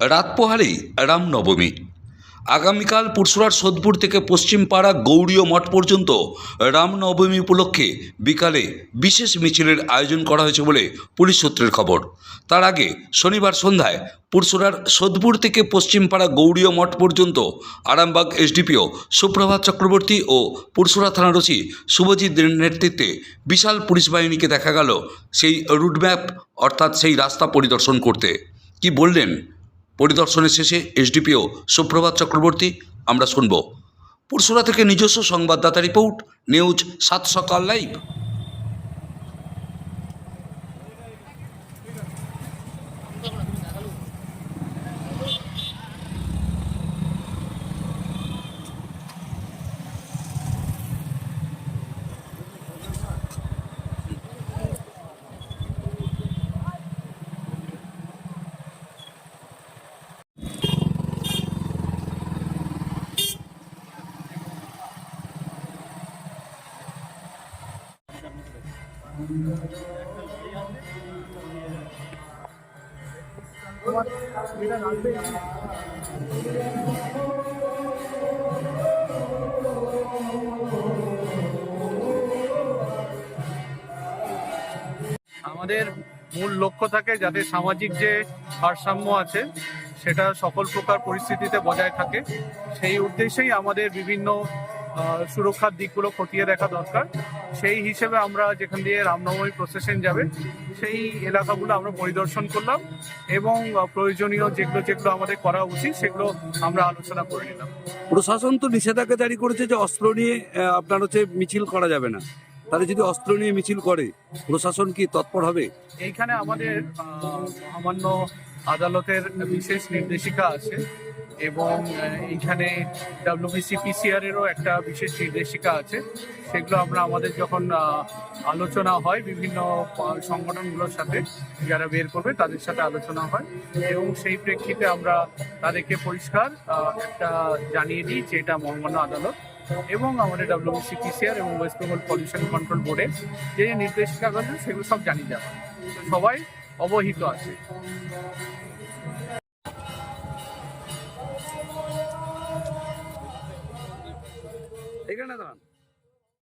রাত পোহারেই রামনবমী। আগামীকাল পুরসুরার সোদপুর থেকে পশ্চিমপাড়া গৌড়ীয় মঠ পর্যন্ত রামনবমী উপলক্ষে বিকালে বিশেষ মিছিলের আয়োজন করা হয়েছে বলে পুলিশ সূত্রের খবর। তার আগে শনিবার সন্ধ্যায় পুরসুরার সোদপুর থেকে পশ্চিমপাড়া গৌড়ীয় মঠ পর্যন্ত আরামবাগ এসডিপিও সুপ্রভাত চক্রবর্তী ও পুরসুরা থানার ওসি শুভজিৎ নেতৃত্বে বিশাল পুলিশ বাহিনীকে দেখা গেল সেই রুটম্যাপ, অর্থাৎ সেই রাস্তা পরিদর্শন করতে। কি বললেন পরিদর্শনের শেষে এসডিপিও সুপ্রভাত চক্রবর্তী, আমরা শুনব। পরশুরা থেকে নিজস্ব সংবাদদাতা রিপোর্ট, নিউজ সাত সকাল লাইভ। আমাদের মূল লক্ষ্য থাকে যাতে সামাজিক যে ভারসাম্য আছে, সেটা সকল প্রকার পরিস্থিতিতে বজায় থাকে। সেই উদ্দেশ্যেই আমাদের বিভিন্ন সুরক্ষার দিকগুলো খতিয়ে দেখা দরকার। সেই হিসেবে আমরা যেখান দিয়ে রামনবমী প্রসেশন যাবে সেই এলাকাগুলো আমরা পরিদর্শন করলাম এবং প্রয়োজনীয় যেগুলো যেগুলো আমাদের করা উচিত সেগুলো আমরা আলোচনা করে নিলাম। প্রশাসন তো নিষেধাজ্ঞা জারি করেছে যে অস্ত্র নিয়ে আপনার হচ্ছে মিছিল করা যাবে না। তাহলে যদি অস্ত্র নিয়ে মিছিল করে প্রশাসন কি তৎপর হবে? এইখানে আমাদের সামান্য আদালতের বিশেষ নির্দেশিকা আছে। এবং আহ, এইখানে ডাব্লিউবিসি পিসিআর এরও একটা বিশেষ নির্দেশিকা আছে সেগুলো আমরা আমাদের যখন আলোচনা হয় বিভিন্ন সংগঠনগুলোর সাথে যারা বের করবে তাদের সাথে আলোচনা হয় এবং সেই প্রেক্ষিতে আমরা তাদেরকে পরিষ্কার একটা জানিয়ে দিই যে এটা মহামান্য আদালত এবং আমাদের ডাব্লিউবিসি পিসিআর এবং ওয়েস্ট বেঙ্গল পলিউশন কন্ট্রোল বোর্ডের যে নির্দেশিকা নির্দেশিকাগুলো সেগুলো সব জানিয়ে তো সবাই অবহিত আছে। ಟಿಗಣದ ನಾನು